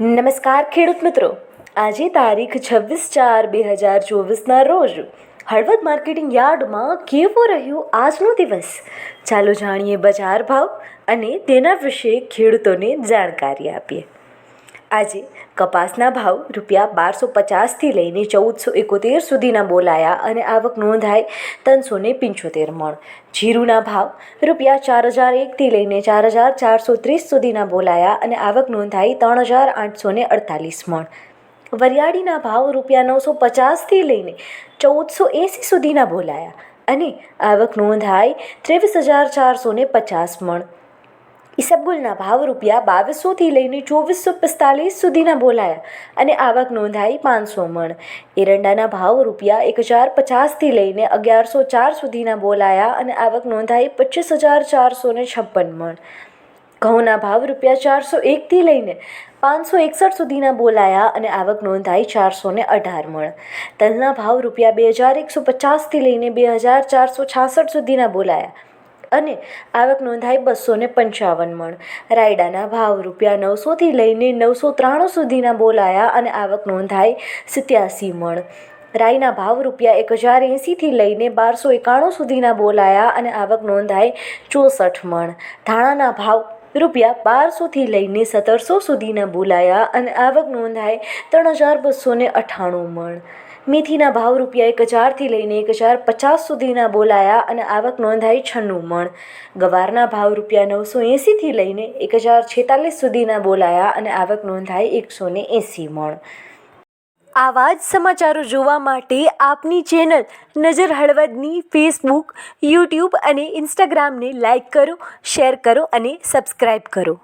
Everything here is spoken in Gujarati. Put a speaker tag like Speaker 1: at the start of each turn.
Speaker 1: નમસ્કાર ખેડૂત મિત્રો. આજે તારીખ છવ્વીસ ચાર બે હજાર ચોવીસના રોજ હળવદ માર્કેટિંગ યાર્ડમાં કેવો રહ્યો આજનો દિવસ? ચાલો જાણીએ બજાર ભાવ અને તેના વિશે ખેડૂતોને જાણકારી આપીએ. આજે કપાસના ભાવ રૂપિયા બારસો પચાસથી લઈને ચૌદસો એકોતેર સુધીના બોલાયા અને આવક નોંધાઈ ત્રણસો ને પંચોતેર મણ. જીરુના ભાવ રૂપિયા ચાર હજાર એકથી લઈને ચાર હજાર ચારસો ત્રીસ સુધીના બોલાયા અને આવક નોંધાઈ ત્રણ હજાર આઠસો ને અડતાલીસ મણ. વરિયાળીના ભાવ રૂપિયા નવસો પચાસથી લઈને ચૌદસો એંસી સુધીના બોલાયા અને આવક નોંધાઈ ત્રેવીસ હજાર ચારસો ને પચાસ મણ. ઈસબગુલના ભાવ રૂપિયા બાવીસોથી લઈને ચોવીસો પિસ્તાલીસ સુધીના બોલાયા અને આવક નોંધાઈ પાંચસો મણ. એરંડાના ભાવ રૂપિયા એક હજાર પચાસથી લઈને અગિયારસો ચાર સુધીના બોલાયા અને આવક નોંધાઈ પચીસ હજાર ચારસો ને છપ્પન મણ. ઘઉંના ભાવ રૂપિયા ચારસો એકથી લઈને પાંચસો એકસઠ સુધીના બોલાયા અને આવક નોંધાઈ ચારસો ને અઢાર મણ. તલના ભાવ રૂપિયા બે હજાર એકસો પચાસથી લઈને બે હજાર ચારસો છાસઠ સુધીના બોલાયા. અને આવક નોંધાઈ બસો ને પંચાવન મણ. રાયડાના ભાવ રૂપિયા નવસોથી લઈને નવસો ત્રાણું સુધીના બોલાયા અને આવક નોંધાઈ સિત્યાસી મણ. રાઈના ભાવ રૂપિયા એક હજાર એંસીથી લઈને બારસો એકાણું સુધીના બોલાયા અને આવક નોંધાઈ ચોસઠ મણ. ધાણાના ભાવ રૂપિયા બારસોથી લઈને સત્તરસો સુધીના બોલાયા અને આવક નોંધાઈ ત્રણ હજાર બસો અઠ્ઠાણું મણ. મેથીના ભાવ રૂપિયા એક હજારથી લઈને એક હજાર પચાસ સુધીના બોલાયા અને આવક નોંધાઈ છન્નું મણ. ગવારના ભાવ રૂપિયા નવસો એંસીથી લઈને એક હજાર છેતાલીસ સુધીના બોલાયા અને આવક નોંધાઈ એકસો ને એંસી મણ. આવા જ સમાચારો જોવા માટે આપની ચેનલ નજર હળવદની ફેસબુક, યુટ્યુબ અને ઇન્સ્ટાગ્રામને લાઈક કરો, શેર કરો અને સબસ્ક્રાઈબ કરો.